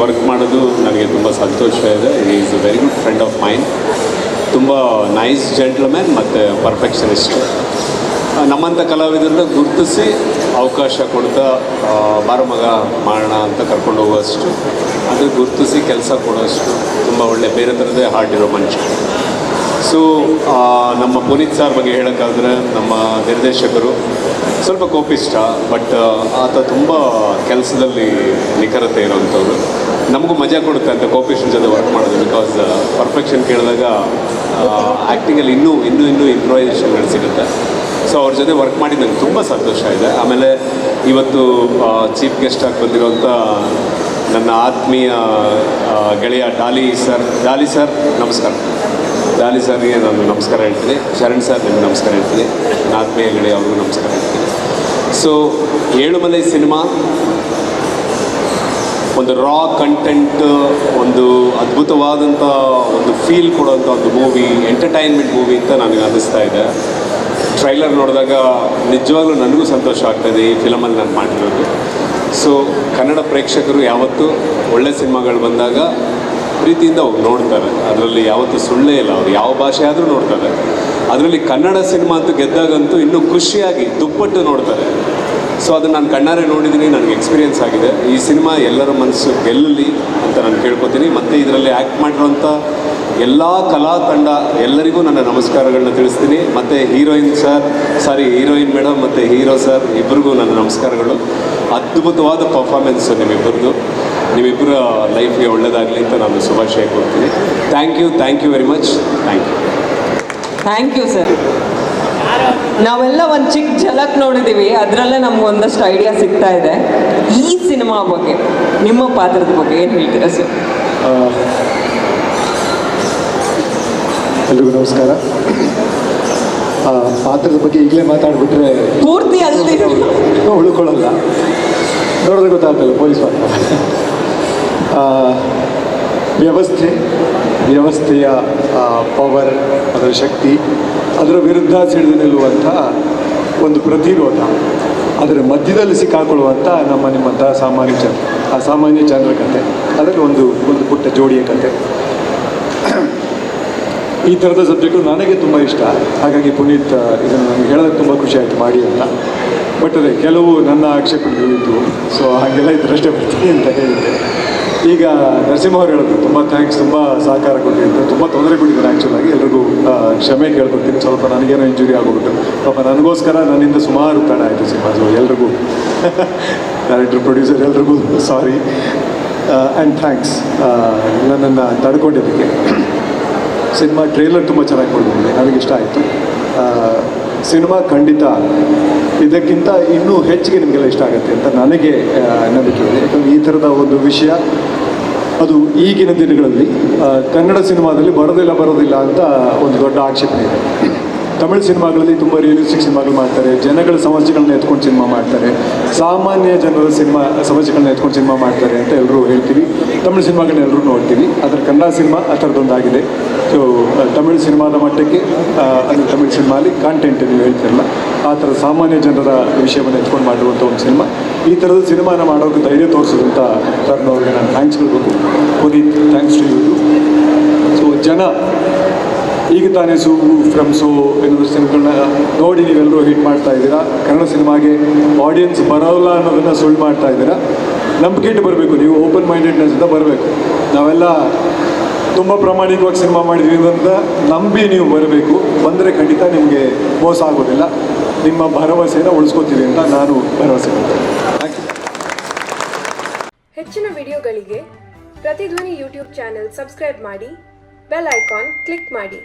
Work ಮಾಡೋದು ನನಗೆ ತುಂಬ ಸಂತೋಷ ಇದೆ. Is a very good friend of mind ತುಂಬ ನೈಸ್ ಜೆಂಟ್ಲ್ಮ್ಯಾನ್ ಮತ್ತು ಪರ್ಫೆಕ್ಷನಿಸ್ಟ್ ನಮ್ಮಂಥ ಕಲಾವಿದರನ್ನ ಗುರುತಿಸಿ ಅವಕಾಶ ಕೊಡ್ತಾ ಮಾರಮಗ ಮಗ ಮಾಡೋಣ ಅಂತ ಕರ್ಕೊಂಡು ಹೋಗುವಷ್ಟು, ಅದು ಗುರುತಿಸಿ ಕೆಲಸ ಕೊಡೋಷ್ಟು ತುಂಬ ಒಳ್ಳೆ ಬೇರೆ ಥರದೇ ಇರೋ ಮನುಷ್ಯ. ಸೊ ನಮ್ಮ ಪುನೀತ್ ಸರ್ ಬಗ್ಗೆ ಹೇಳೋಕ್ಕಾದ್ರೆ ನಮ್ಮ ನಿರ್ದೇಶಕರು ಸ್ವಲ್ಪ ಕೋಪಿಷ್ಟ, ಬಟ್ ಆತ ತುಂಬ ಕೆಲಸದಲ್ಲಿ ನಿಖರತೆ ಇರೋವಂಥವ್ರು. ನಮಗೂ ಮಜಾ ಕೊಡುತ್ತೆ ಅಂತ ಕೋಪಿಸ್ಟನ್ ಜೊತೆ ವರ್ಕ್ ಮಾಡೋದು ಬಿಕಾಸ್ ಪರ್ಫೆಕ್ಷನ್ ಕೇಳಿದಾಗ ಆ್ಯಕ್ಟಿಂಗಲ್ಲಿ ಇನ್ನೂ ಇನ್ನೂ ಇನ್ನೂ ಇಂಪ್ರೂವೈಸೇಷನ್ಗಳು ಸಿಗುತ್ತೆ. ಸೊ ಅವ್ರ ಜೊತೆ ವರ್ಕ್ ಮಾಡಿ ನಂಗೆ ತುಂಬ ಸಂತೋಷ ಇದೆ. ಆಮೇಲೆ ಇವತ್ತು ಚೀಫ್ ಗೆಸ್ಟ್ ಆಗಿ ಬಂದಿರುವಂಥ ನನ್ನ ಆತ್ಮೀಯ ಗೆಳೆಯ ಡಾಲಿ ಸರ್ ಡಾಲಿ ಸರ್, ನಮಸ್ಕಾರ. ಡಾಲಿ ಸರ್ಗೆ ನಾನು ನಮಸ್ಕಾರ ಹೇಳ್ತೀನಿ. ಶರಣ್ ಸರ್, ನಿಮಗೆ ನಮಸ್ಕಾರ ಹೇಳ್ತೀನಿ. ನಾಲ್ಕನೇ ಹೆಗಡೆ ಅವ್ರಿಗೂ ನಮಸ್ಕಾರ ಹೇಳ್ತೀನಿ. ಸೊ ಏಳುಮಲೆ ಸಿನಿಮಾ ಒಂದು ರಾ ಕಂಟೆಂಟ್ ಒಂದು ಅದ್ಭುತವಾದಂಥ ಒಂದು ಫೀಲ್ ಕೊಡೋಂಥ ಒಂದು ಮೂವಿ ಎಂಟರ್ಟೈನ್ಮೆಂಟ್ ಮೂವಿ ಅಂತ ನನಗೆ ಅನ್ನಿಸ್ತಾ ಇದೆ. ಟ್ರೈಲರ್ ನೋಡಿದಾಗ ನಿಜವಾಗ್ಲೂ ನನಗೂ ಸಂತೋಷ ಆಗ್ತದೆ ಈ ಫಿಲಮಲ್ಲಿ ನಾನು ಮಾಡಿರೋದು. ಸೊ ಕನ್ನಡ ಪ್ರೇಕ್ಷಕರು ಯಾವತ್ತೂ ಒಳ್ಳೆ ಸಿನಿಮಾಗಳು ಬಂದಾಗ ಪ್ರೀತಿಯಿಂದ ಅವ್ರು ನೋಡ್ತಾರೆ. ಅದರಲ್ಲಿ ಯಾವತ್ತೂ ಸುಳ್ಳೇ ಇಲ್ಲ ಅವ್ರು. ಯಾವ ಭಾಷೆ ಆದರೂ ನೋಡ್ತಾರೆ. ಅದರಲ್ಲಿ ಕನ್ನಡ ಸಿನಿಮಾ ಅಂತೂ ಗೆದ್ದಾಗಂತೂ ಇನ್ನೂ ಖುಷಿಯಾಗಿ ದುಪ್ಪಟ್ಟು ನೋಡ್ತಾರೆ. ಸೊ ಅದನ್ನು ನಾನು ಕಣ್ಣಾರೆ ನೋಡಿದ್ದೀನಿ ನನಗೆ ಎಕ್ಸ್ಪೀರಿಯೆನ್ಸ್ ಆಗಿದೆ. ಈ ಸಿನಿಮಾ ಎಲ್ಲರ ಮನಸ್ಸು ಗೆಲ್ಲಲಿ ಅಂತ ನಾನು ಕೇಳ್ಕೊತೀನಿ. ಮತ್ತು ಇದರಲ್ಲಿ ಆ್ಯಕ್ಟ್ ಮಾಡಿರೋಂಥ ಎಲ್ಲ ಕಲಾ ತಂಡ ಎಲ್ಲರಿಗೂ ನನ್ನ ನಮಸ್ಕಾರಗಳನ್ನ ತಿಳಿಸ್ತೀನಿ. ಮತ್ತು heroine sir sorry heroine madam ಮತ್ತು ಹೀರೋ ಸರ್ ಇಬ್ಬರಿಗೂ ನನ್ನ ನಮಸ್ಕಾರಗಳು. ಅದ್ಭುತವಾದ ಪರ್ಫಾರ್ಮೆನ್ಸು ನಿಮ್ಮಿಬ್ಬರದು ನಿಮ್ಮಿಬ್ಬರ ಲೈಫ್ಗೆ ಒಳ್ಳೆಯದಾಗಲಿ ಅಂತ ನಾನು ಶುಭಾಶಯ ಕೊಡ್ತೀನಿ thank you thank you very much thank you thank you sir ನಾವೆಲ್ಲ ಒಂದು ಚಿಕ್ಕ ಝಲಕ್ ನೋಡಿದ್ದೀವಿ ಅದರಲ್ಲೇ ನಮ್ಗೆ ಒಂದಷ್ಟು ಐಡಿಯಾ ಸಿಗ್ತಾ ಇದೆ. ಈ ಸಿನಿಮಾ ಬಗ್ಗೆ ನಿಮ್ಮ ಪಾತ್ರದ ಬಗ್ಗೆ ಏನು ಹೇಳ್ತೀರಾ ಸರ್ ಎಲ್ರಿಗೂ ನಮಸ್ಕಾರ. ಆ, ಪಾತ್ರದ ಬಗ್ಗೆ ಈಗಲೇ ಮಾತಾಡ್ಬಿಟ್ರೆ ಪೂರ್ತಿ ಅಲ್ಲಿ ಉಳ್ಕೊಳ್ಳಲ್ಲ. ನೋಡಿದ್ರೆ ಗೊತ್ತಾಗ್ತಲ್ಲ ಪೊಲೀಸ್ ಪಾತ್ರ. ವ್ಯವಸ್ಥೆ, ವ್ಯವಸ್ಥೆಯ ಪವರ್ ಅದರ ಶಕ್ತಿ, ಅದರ ವಿರುದ್ಧ ಸಿಡಿದು ನಿಲ್ಲುವಂಥ ಒಂದು ಪ್ರತಿರೋಧ, ಅದರ ಮಧ್ಯದಲ್ಲಿ ಸಿಕ್ಕಾಕೊಳ್ಳುವಂಥ ನಮ್ಮ ನಿಮ್ಮಂಥ ಸಾಮಾನ್ಯ ಜನ, ಆ ಸಾಮಾನ್ಯ ಜನರ ಕತೆ, ಅದರಲ್ಲಿ ಒಂದು ಒಂದು ಪುಟ್ಟ ಜೋಡಿಯ ಕತೆ. ಈ ಥರದ ಸಬ್ಜೆಕ್ಟು ನನಗೆ ತುಂಬ ಇಷ್ಟ, ಹಾಗಾಗಿ ಪುನೀತ್ ಇದನ್ನು ನನಗೆ ಹೇಳೋದಕ್ಕೆ ತುಂಬ ಖುಷಿ ಆಯಿತು ಮಾಡಿ ಅಂತ. ಬಟ್ ಅದೇ, ಕೆಲವು ನನ್ನ ಆಕ್ಷೇಪಣೆಗಳು ಇದ್ದವು ಸೊ ಹಾಗೆಲ್ಲ ಇದ್ರಷ್ಟೇ ಬರ್ತೀನಿ ಅಂತ ಹೇಳಿದ್ದೆ. ಈಗ ನರಸಿಂಹ ಅವರು ಹೇಳಿದ್ರು ತುಂಬ ಥ್ಯಾಂಕ್ಸ್ ತುಂಬ ಸಹಕಾರ ಕೊಟ್ಟಿದ್ದು ತುಂಬ ತೊಂದರೆ ಕೊಟ್ಟಿದ್ದಾರೆ ಆ್ಯಕ್ಚುಲಾಗಿ ಎಲ್ರಿಗೂ ಕ್ಷಮೆ ಕೇಳ್ಕೊತೀನಿ ಸ್ವಲ್ಪ ನನಗೇನೋ ಇಂಜುರಿ ಆಗೋಗ್ಬಿಟ್ಟು. ಪಾಪ ನನಗೋಸ್ಕರ ನನ್ನಿಂದ ಸುಮಾರು ತಡ ಆಯಿತು ಸಿನಿಮಾ ಎಲ್ರಿಗೂ. ಡೈರೆಕ್ಟರ್ ಪ್ರೊಡ್ಯೂಸರ್ ಎಲ್ರಿಗೂ ಸಾರಿ ಆ್ಯಂಡ್ ಥ್ಯಾಂಕ್ಸ್ ನನ್ನನ್ನು ತಡ್ಕೊಂಡಿದ್ದಕ್ಕೆ. ಸಿನಿಮಾ ಟ್ರೇಲರ್ ತುಂಬ ಚೆನ್ನಾಗಿ ಕೊಡ್ಬೋದು ನನಗಿಷ್ಟ ಆಯಿತು. ಸಿನಿಮಾ ಖಂಡಿತ ಇದಕ್ಕಿಂತ ಇನ್ನೂ ಹೆಚ್ಚಿಗೆ ನಿಮಗೆಲ್ಲ ಇಷ್ಟ ಆಗುತ್ತೆ ಅಂತ ನನಗೆ ನಂಬಿಕೆ ಇದೆ. ಯಾಕಂದರೆ ಈ ಥರದ ಒಂದು ವಿಷಯ, ಅದು ಈಗಿನ ದಿನಗಳಲ್ಲಿ ಕನ್ನಡ ಸಿನಿಮಾದಲ್ಲಿ ಬರೋದಿಲ್ಲ ಬರೋದಿಲ್ಲ ಅಂತ ಒಂದು ದೊಡ್ಡ ಆಕ್ಷೇಪಣೆ ಇದೆ. ತಮಿಳು ಸಿನಿಮಾಗಳಲ್ಲಿ ತುಂಬ ರಿಯಲಿಸ್ಟಿಕ್ ಸಿನಿಮಾಗಳು ಮಾಡ್ತಾರೆ, ಜನಗಳ ಸಮಸ್ಯೆಗಳನ್ನ ಎತ್ಕೊಂಡು ಸಿನಿಮಾ ಮಾಡ್ತಾರೆ. ಸಾಮಾನ್ಯ ಜನರ ಸಿನಿಮಾ ಸಮಸ್ಯೆಗಳನ್ನ ಎತ್ಕೊಂಡು ಸಿನಿಮಾ ಮಾಡ್ತಾರೆ ಅಂತ ಎಲ್ಲರೂ ಹೇಳ್ತೀವಿ. ತಮಿಳು ಸಿನಿಮಾಗಳನ್ನ ಎಲ್ಲರೂ ನೋಡ್ತೀವಿ. ಅದರ ಕನ್ನಡ ಸಿನಿಮಾ ಆ ಥರದ್ದೊಂದಾಗಿದೆ ಸೊ ತಮಿಳು ಸಿನಿಮಾದ ಮಟ್ಟಕ್ಕೆ ಅಂದರೆ ತಮಿಳು ಸಿನಿಮಾಲಿ ಕಾಂಟೆಂಟ್ ನೀವು ಹೇಳ್ತಿರಲ್ಲ, ಆ ಥರ ಸಾಮಾನ್ಯ ಜನರ ವಿಷಯವನ್ನು ಎತ್ಕೊಂಡು ಮಾಡಿರುವಂಥ ಒಂದು ಸಿನಿಮಾ. ಈ ಥರದ ಸಿನಿಮಾನ ಮಾಡೋಕ್ಕೆ ಧೈರ್ಯ ತೋರಿಸಿದಂಥ ತರ್ನವ್ರಿಗೆ ನಾನು ಥ್ಯಾಂಕ್ಸ್ ಹೇಳ್ಬೇಕು. Puneeth thanks to you so ಜನ ಈಗ ತಾನೇ ಸೂ ಫ್ರಮ್ ಸೋ ಎನ್ನುವ ಸಿನಿಮಾಗಳನ್ನ ನೋಡಿ ನೀವೆಲ್ಲರೂ ಹಿಟ್ ಮಾಡ್ತಾ ಇದ್ದೀರಾ? ಕನ್ನಡ ಸಿನಿಮಾಗೆ ಆಡಿಯನ್ಸ್ ಬರೋಲ್ಲ ಅನ್ನೋದನ್ನು ಸುಳ್ಳು ಮಾಡ್ತಾ ಇದ್ದೀರಾ? ನಂಬಿಕೆ ಇಟ್ಟು ಬರಬೇಕು, ನೀವು ಓಪನ್ ಮೈಂಡೆಡ್ನೆಸ್ಸಿಂದ ಬರಬೇಕು. ನಾವೆಲ್ಲ ತುಂಬ ಪ್ರಾಮಾಣಿಕವಾಗಿ ಸಿನಿಮಾ ಮಾಡಿದ್ವಿ ಅಂತ ನಂಬಿ ನೀವು ಬರಬೇಕು. ಬಂದರೆ ಖಂಡಿತ ನಿಮಗೆ ಮೋಸ ಆಗೋದಿಲ್ಲ. ನಿಮ್ಮ ಭರವಸೆನ ಉಳಿಸ್ಕೋತೀವಿ ಅಂತ ನಾನು ಭರವಸೆ ಹೆಚ್ಚಿನ ವಿಡಿಯೋಗಳಿಗೆ ಪ್ರತಿಧ್ವನಿ ಯೂಟ್ಯೂಬ್ ಚಾನೆಲ್ ಸಬ್ಸ್ಕ್ರೈಬ್ ಮಾಡಿ, ಬೆಲ್ ಐಕಾನ್ ಕ್ಲಿಕ್ ಮಾಡಿ.